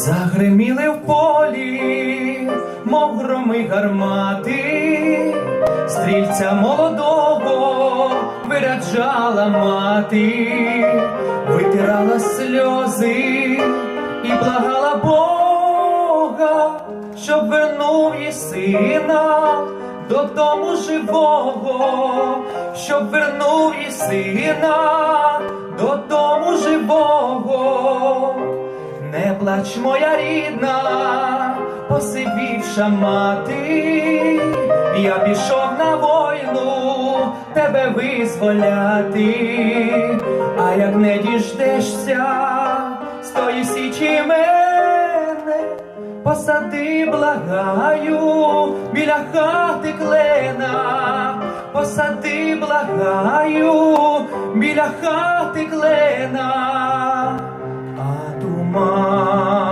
Загриміли в полі, мов громи гармати, стрільця молодого виряджала мати, витирала сльози і благала Бога, щоб вернув їй сина додому живого, щоб вернув їй сина плач, моя рідна, посивівша мати, я пішов на війну тебе визволяти, а як не діждешся з січі мене, посади, благаю, біля хати клена, посади, благаю, біля хати клена.